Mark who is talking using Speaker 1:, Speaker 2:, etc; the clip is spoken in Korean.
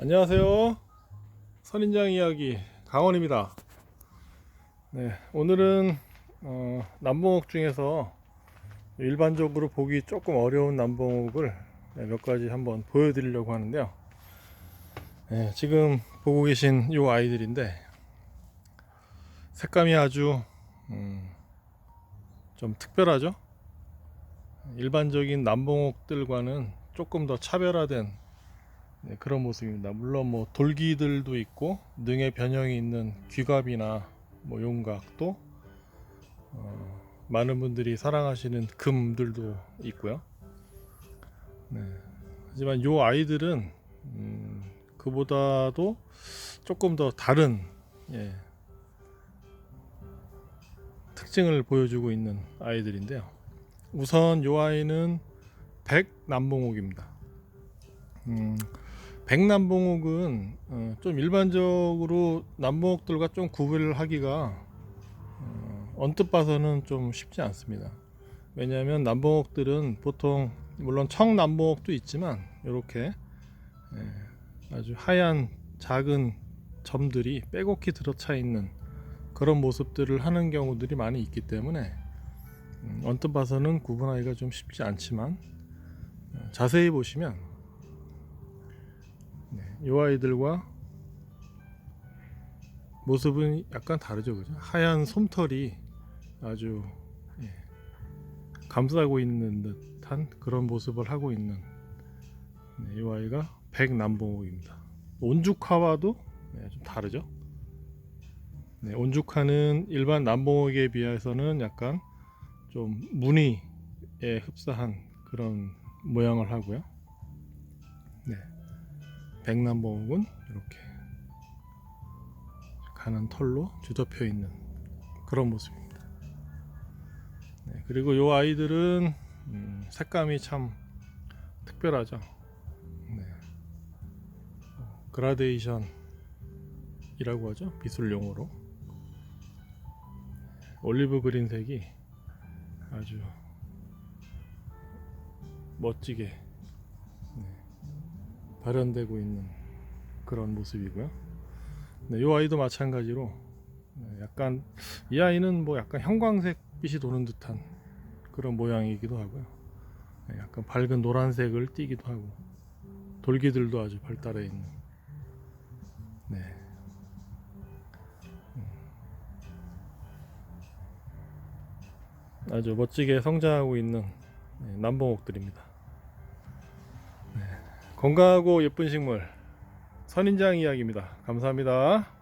Speaker 1: 안녕하세요. 선인장 이야기 강원입니다. 네, 오늘은 어, 남봉옥 중에서 일반적으로 보기 조금 어려운 남봉옥을 네, 몇 가지 한번 보여드리려고 하는데요. 네, 지금 보고 계신 이 아이들인데 색감이 아주 음, 좀 특별하죠. 일반적인 남봉옥들과는 조금 더 차별화된 네, 그런 모습입니다. 물론 뭐 돌기들도 있고 능에 변형이 있는 귀갑이나 뭐 용각도 어, 많은 분들이 사랑하시는 금들도 있고요. 네. 하지만 요 아이들은 음, 그보다도 조금 더 다른 예, 특징을 보여주고 있는 아이들인데요. 우선 요 아이는 백남봉옥입니다. 음, 백남봉옥은 어, 좀 일반적으로 남봉옥들과 좀 구별을 하기가 어, 언뜻 봐서는 좀 쉽지 않습니다. 왜냐하면 남봉옥들은 보통 물론 청남봉옥도 있지만 이렇게 예, 아주 하얀 작은 점들이 빼곡히 들어차 있는 그런 모습들을 하는 경우들이 많이 있기 때문에 음, 언뜻 봐서는 구분하기가 좀 쉽지 않지만 어, 자세히 보시면 네, 이 아이들과 모습은 약간 다르죠, 그죠? 하얀 솜털이 아주 예, 감싸고 있는 듯한 그런 모습을 하고 있는 네, 이 아이가 백남봉옥입니다. 온죽화와도 네, 좀 다르죠. 네, 온죽화는 일반 남봉옥에 비해서는 약간 좀 무늬에 흡사한 그런 모양을 하고요. 네. 백남봉옥은 이렇게 가는 털로 뒤덮여 있는 그런 모습입니다. 네, 그리고 이 아이들은 음, 색감이 참 특별하죠. 네. 어, 그라데이션이라고 하죠. 미술 용어로 올리브 그린색이 아주 멋지게 네, 발현되고 있는 그런 모습이고요. 네, 이 아이도 마찬가지로 네, 약간 이 아이는 뭐 약간 형광색 빛이 도는 듯한 그런 모양이기도 하고요. 네, 약간 밝은 노란색을 띠기도 하고 돌기들도 아주 발달해 있는 네. 음. 아주 멋지게 성장하고 있는 네, 남봉옥들입니다. 네, 건강하고 예쁜 식물 선인장 이야기입니다. 감사합니다.